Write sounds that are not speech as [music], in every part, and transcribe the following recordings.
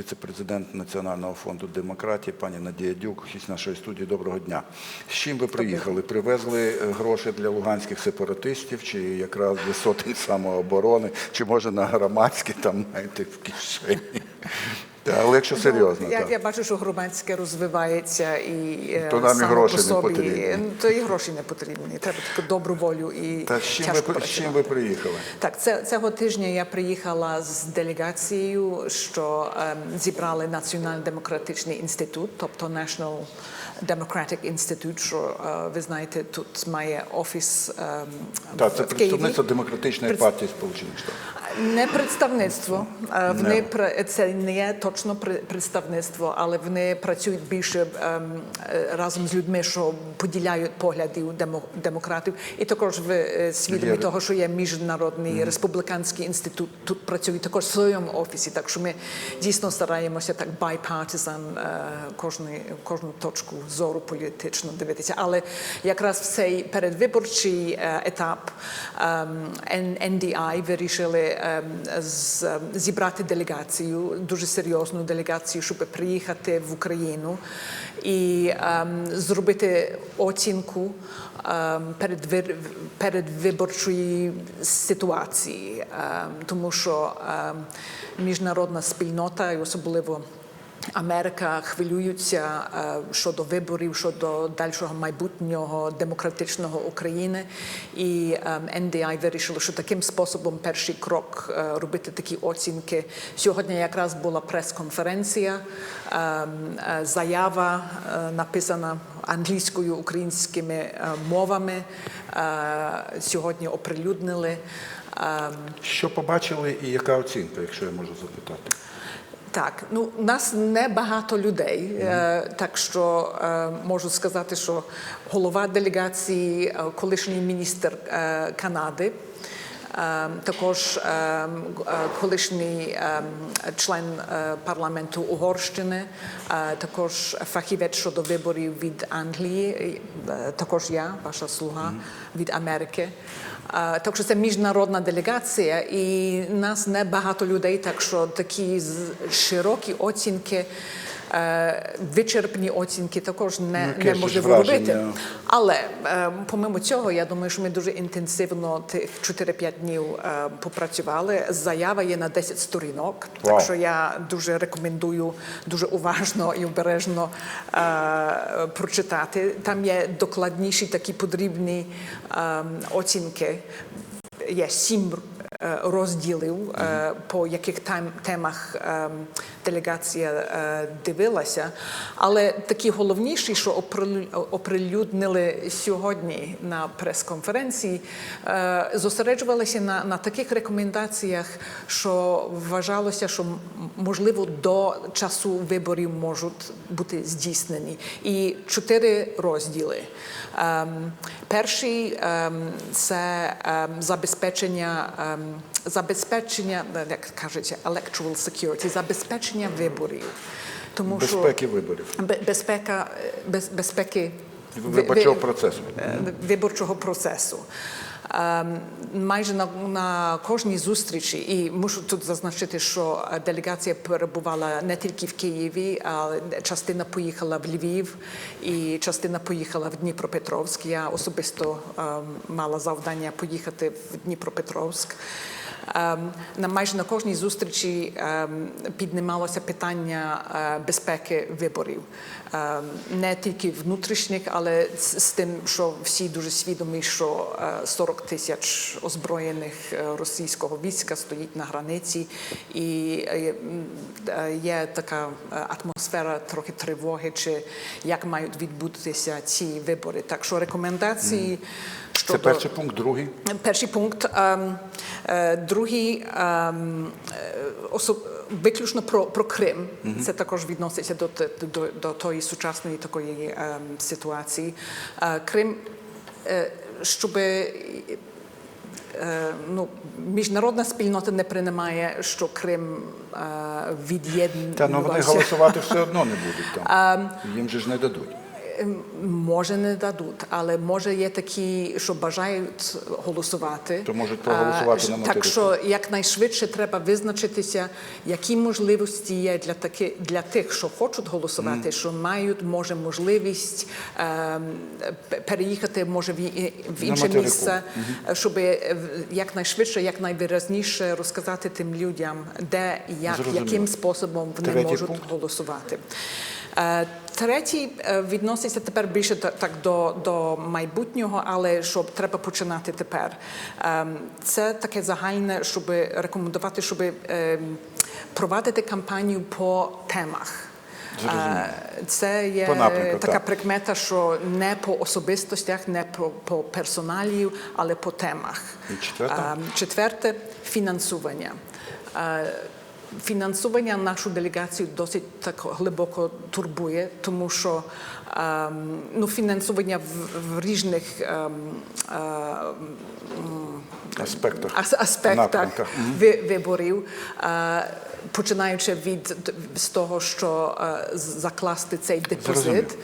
віце-президент Національного фонду демократії, пані Надія Дюк, гість нашої студії. Доброго дня. З чим ви приїхали? Привезли е, гроші для луганських сепаратистів, чи якраз для сотень самооборони, чи може на громадські там маєте в кишені? Але якщо серйозно, я, так. я бачу, що громадське розвивається і е, То нам і гроші по не собі. потрібні. Ну, То і гроші не потрібні. Треба таку добру волю і Та з чим, тяжко ви, з чим ви приїхали? Так, це, цього тижня я приїхала з делегацією, що ем, зібрали Національний демократичний інститут, тобто National Democratic Institute, що е, ви знаєте, тут має офіс ем, Так, це представництво демократичної партії Сполучених Штатів. Не представництво. Е, Вони це не є точно представництво, але вони працюють більше ем, е, разом з людьми, що поділяють поглядів демо- демократів. І також ви е, свідомі того, що є міжнародний республіканський інститут. Тут працюють також в своєму офісі. Так що ми дійсно стараємося так е, кожну, кожну точку зору політично дивитися. Але якраз в цей передвиборчий етап NDI вирішили ем, ем, зібрати делегацію, дуже серйозну делегацію, щоб приїхати в Україну і ем, зробити оцінку перед передвиборчої ситуації, ем, тому що ем, міжнародна спільнота і особливо. Америка хвилюються е, щодо виборів, щодо дальшого майбутнього демократичного України. І ем, NDI вирішило, що таким способом перший крок е, робити такі оцінки. Сьогодні якраз була прес-конференція, ем, е, заява написана англійською, українськими мовами. Сьогодні оприлюднили. Ем, Що побачили і яка оцінка, якщо я можу запитати? Так, ну нас не багато людей, е, так що е, можу сказати, що голова делегації, е, колишній міністр Канади. Е, Також е, е, колишній е, член е, парламенту Угорщини, е, також фахівець щодо виборів від Англії, також я, ваша слуга від Америки. Так що це міжнародна делегація, і нас не багато людей, так що такі широкі оцінки, вичерпні оцінки також не, Ну, неможливо робити. Але е, помимо цього, я думаю, що ми дуже інтенсивно тих 4-5 днів е, попрацювали. Заява є на 10 сторінок, Вау. так що я дуже рекомендую дуже уважно і обережно е, прочитати. Там є докладніші такі подрібні е, оцінки. Є сім е, розділів, е, по яких темах е, делегація е, дивилася. Але такі головніші, що оприлюднили сьогодні на прес-конференції, зосереджувалися на, на таких рекомендаціях, що вважалося, що можливо до часу виборів можуть бути здійснені. І чотири розділи. Ем, перший ем, це ем, забезпечення, ем, забезпечення, е, як кажуть, electoral security, забезпечення виборів. Тому Безпеки виборів. що бе- безпека, е, без, безпеки ви- Виборчого процесу. е, виборчого процесу. Ем, Майже на, на кожній зустрічі, і мушу тут зазначити, що делегація перебувала не тільки в Києві, а частина поїхала в Львів і частина поїхала в Дніпропетровськ. Я особисто ем, мала завдання поїхати в Дніпропетровськ. Ем, На майже на кожній зустрічі піднімалося питання е, безпеки виборів, не тільки внутрішніх, але з тим, що всі дуже свідомі, що е, 40 тисяч озброєних е, російського війська стоїть на границі, і е, є така е, атмосфера трохи тривоги, чи як мають відбутися ці вибори. Так що рекомендації Це перший пункт, другий. Перший пункт. Ем, другий ем, особ- виключно про, про Крим. Це також відноситься до, до, до тої сучасної такої ем, ситуації. Крим, щоб ну, міжнародна спільнота не приймає, що Крим від'єднується. Та ну вони голосувати все одно не будуть [laughs] там. Їм же ж не дадуть. Ем, Може не дадуть, але може є такі, що бажають голосувати. То можуть проголосувати А, на Так що якнайшвидше треба визначитися, які можливості є для таки для тих, що хочуть голосувати, що мають може можливість ем, переїхати може в, в інше місце, щоб е, якнайшвидше, якнайвиразніше розказати тим людям, де як, Зрозуміло. яким способом вони Третій можуть пункт. голосувати. Е, Третій е, відноситься тепер більше так до, до майбутнього, але щоб треба починати тепер. Ем, Це таке загальне, щоб рекомендувати, щоб ем, провадити кампанію по темах. Е, Це є така так. прикмета, що не по особистостях, не по, по персоналію, але по темах. І четверте? Ем, Четверте фінансування. Е, Фінансування нашу делегацію досить так глибоко турбує, тому що ем, ну, фінансування в, різних ем, Аспектах. ас- аспектах ви- виборів, починаючи від з того, що закласти цей депозит,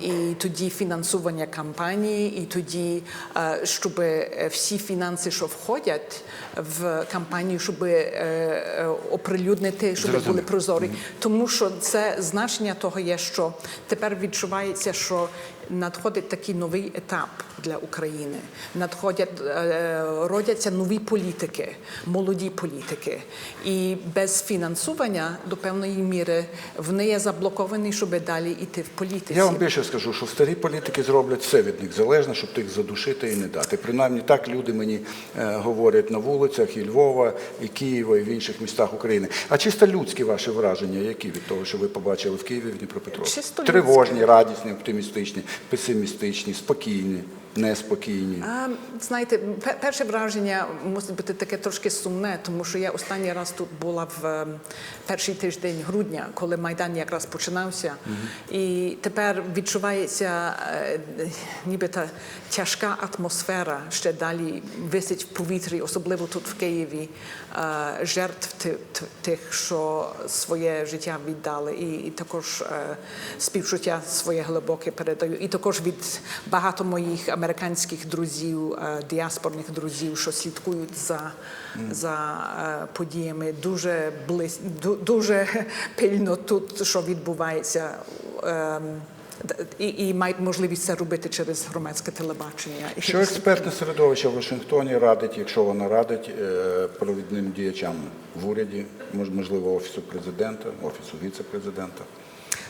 і тоді фінансування кампанії, і тоді, щоб е, всі фінанси, що входять в кампанію, щоб е, е, оприлюднити, щоб були прозорі. Тому що це значення того є, що тепер відчувається, що надходить такий новий етап для України. Надходять, е, родяться нові політики, молоді політики. І без фінансування до певної міри вони є заблоковані, щоб далі йти в політиці. Я вам більше скажу, що старі політики зроблять все від них залежне, щоб тих задушити і не дати. Принаймні так люди мені е, говорять на вулицях і Львова, і Києва, і в інших містах України. А чисто людські ваші враження, які від того, що ви побачили в Києві, в Дніпропетровську? Чисто Тривожні, радісні, оптимістичні, песимістичні, спокійні, неспокійні. А, знаєте, перше враження мусить бути таке трошки сумне, тому що я останній раз тут була в ем, перший тиждень грудня, коли Майдан якраз починався. І тепер відчувається е, ніби та тяжка атмосфера ще далі висить в повітрі, особливо тут в Києві, е, жертв тих, що своє життя віддали, і, також е, співчуття своє глибоке передаю. І також від багато моїх американських друзів, е, діаспорних друзів, що слідкують за, за е, подіями дуже близь, дуже пильно тут, що відбувається. ем, І, і мають можливість це робити через громадське телебачення. Що експертне середовище в Вашингтоні радить, якщо воно радить е, провідним діячам в уряді, мож- можливо, офісу президента, офісу віце-президента?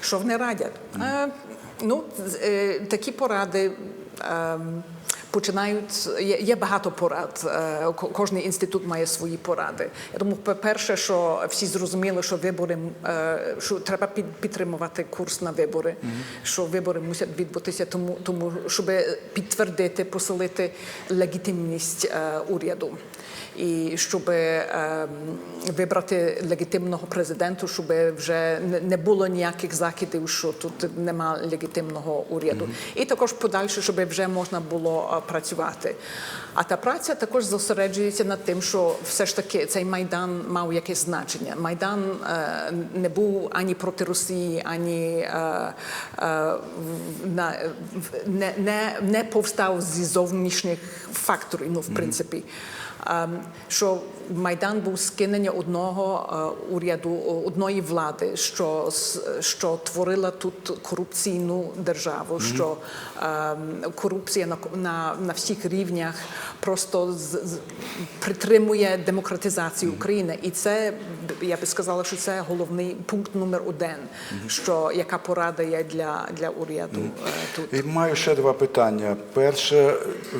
Що вони радять? Е, ну, такі поради. Ем, Починають є, багато порад. Е, ко- Кожний інститут має свої поради. Я думаю, перше, що всі зрозуміли, що вибори е, що треба під- підтримувати курс на вибори, що вибори мусять відбутися, тому тому щоб підтвердити, посилити легітимність е, уряду. І щоб ем, вибрати легітимного президента, щоб вже не- було ніяких закидів, що тут нема легітимного уряду. І також подальше, щоб вже можна було е, працювати. А та праця також зосереджується над тим, що все ж таки цей майдан мав якесь значення. Майдан е, не був ані проти Росії, ані е, е, не, не, не повстав зі зовнішніх факторів. Ну, в принципі. Ем, що Майдан був скинення одного е, уряду, одної влади, що, що творила тут корупційну державу, що ем, корупція на, на, на всіх рівнях просто з, з, притримує демократизацію України. І це, я би сказала, що це головний пункт номер один, що яка порада є для, для уряду е, тут. І маю ще два питання. Перше,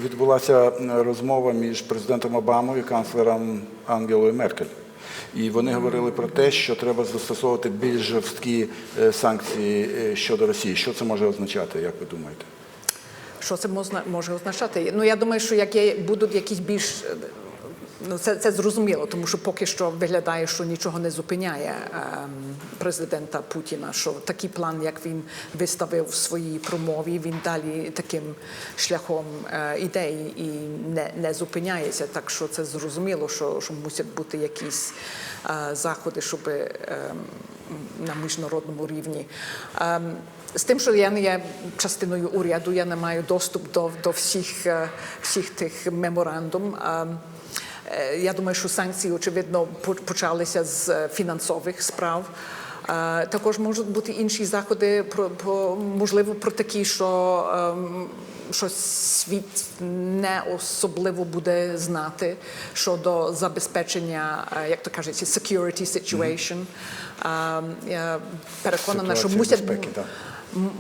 відбулася розмова між президентом Обамою і канцлером Ангелою Меркель. І вони говорили про те, що треба застосовувати більш жорсткі е, санкції е, щодо Росії. Що це може означати, як ви думаєте? Що це може означати? Ну я думаю, що як є, будуть якісь більш е, ну це, це зрозуміло, тому що поки що виглядає, що нічого не зупиняє ем, президента Путіна. Що такий план, як він виставив в своїй промові, він далі таким шляхом е, ідеї і не, не зупиняється. Так що це зрозуміло, що, що мусять бути якісь е, заходи, щоб ем, на міжнародному рівні. Ем, з тим, що я не є частиною уряду, я не маю доступ до, до всіх, е, всіх тих меморандум. Е, Я думаю, що санкції, очевидно, почалися з е, фінансових справ. Також можуть бути інші заходи, про, про можливо, про такі, що, ем, що світ не особливо буде знати щодо забезпечення, е, як то кажуть, security situation. Mm -hmm. переконана, що мусять безпеки, так.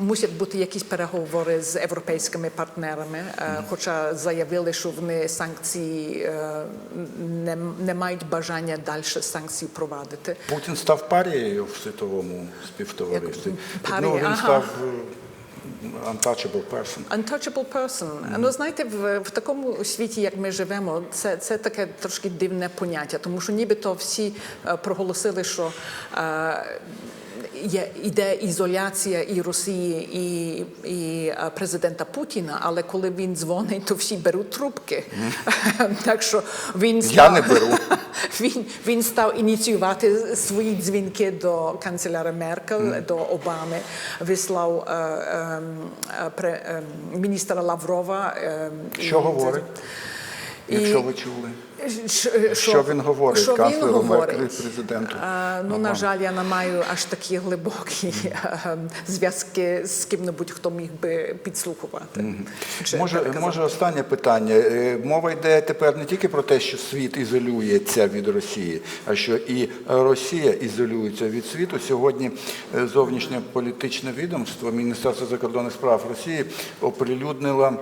Мусять бути якісь переговори з європейськими партнерами, е, хоча заявили, що вони санкції е, не, не мають бажання далі санкції провадити. Путін став парією в світовому співтоваристві. Як парія, ну, він ага. став е, untouchable person. Untouchable person. Ну знаєте, в, в такому світі, як ми живемо, це, це таке трошки дивне поняття, тому що нібито всі е, проголосили, що е, є іде ізоляція і Росії, і, і е, президента Путіна, але коли він дзвонить, то всі беруть трубки. так що він Я не беру. [laughs] він, він став ініціювати свої дзвінки до канцлера Меркель, до Обами, вислав е, е, е, пре- е, міністра Лаврова. е, Що це- говорить? І- Якщо ви чули. Що, Що він говорить що він канцлеру говорить? Меркель президенту? А, ну, на жаль, я не маю аж такі глибокі е, зв'язки з ким-небудь, хто міг би підслухувати. чи Може, може, останнє питання. Е, Мова йде тепер не тільки про те, що світ ізолюється від Росії, а що і Росія ізолюється від світу. Сьогодні е, зовнішнє політичне відомство Міністерство закордонних справ Росії оприлюднило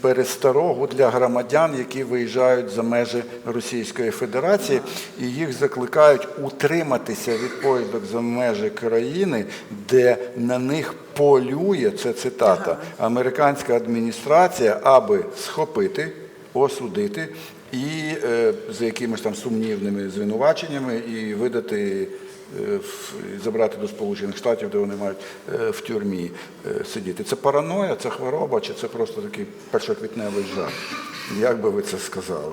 пересторогу для громадян, які виїжджають за межі Російської Федерації, і їх закликають утриматися від поїздок за межі країни, де на них полює це цитата американська адміністрація, аби схопити, осудити і е, за якимись там сумнівними звинуваченнями і видати. е, Забрати до Сполучених Штатів, де вони мають е, в тюрмі е, сидіти. Це параноя, це хвороба, чи це просто такий першоквітневий жах? Як би ви це сказали?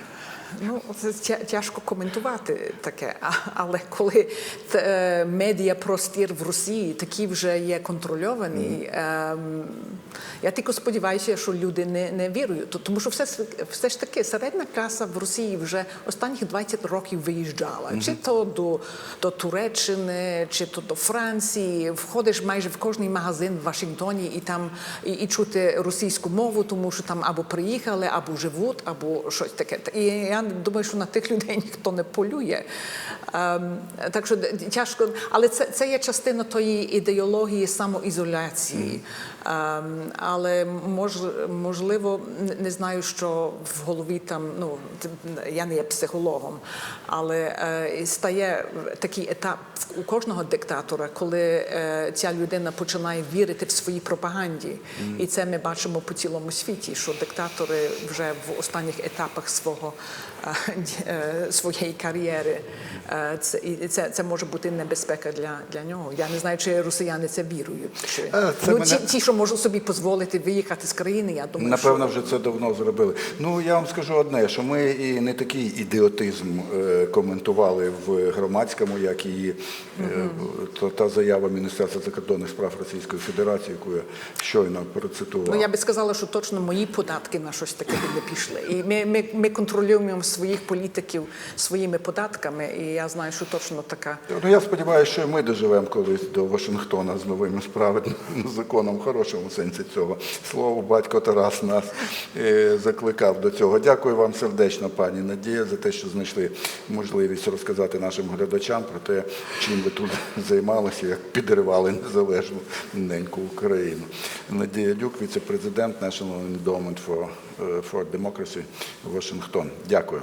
Ну, це тяжко коментувати таке, але коли е, медіапростір в Росії такі вже є контрольовані, ем, я тільки сподіваюся, що люди не, не вірують. Тому що все, все ж таки середня класа в Росії вже останніх 20 років виїжджала. Чи то до, до Туреччини, чи то до Франції. Входиш майже в кожний магазин в Вашингтоні і там і, і чути російську мову, тому що там або приїхали, або живуть, або щось таке. І я думаю, що на тих людей ніхто не полює. Ем, так що тяжко, але це, це є частина тої ідеології самоізоляції. Ем, але мож, можливо, не- знаю, що в голові там, ну я не є психологом, але е, стає такий етап у кожного диктатора, коли е, ця людина починає вірити в своїй пропаганді. І це ми бачимо по цілому світі, що диктатори вже в останніх етапах свого, е, своєї кар'єри. Е, Це, і це, це може бути небезпека для, для нього. Я не знаю, чи росіяни це вірують. Чи, Е, це ну, мене- ті, ті, що можуть собі дозволити виїхати з країни, я думаю, Напевно, що... вже це давно зробили. Ну я вам скажу одне, що ми і не такий ідіотизм е, коментували в громадському, як і е, та, та заява Міністерства закордонних справ Російської Федерації, яку я щойно процитував. Ну, я би сказала, що точно мої податки на щось таке не пішли. І ми, ми, ми контролюємо своїх політиків своїми податками, і я знаю, що точно така. Ну, я сподіваюся, що і ми доживемо колись до Вашингтона з новим справедливим [laughs] законом, в хорошому сенсі цього. Слово батько Тарас нас е, закликав до цього. Дякую вам сердечно, пані Надія, за те, що знайшли можливість розказати нашим глядачам про те, чим ви тут [laughs] займалися, як підривали незалежну неньку Україну. Надія Дюк, віце-президент National Endowment for, е, for Democracy, Вашингтон. Дякую.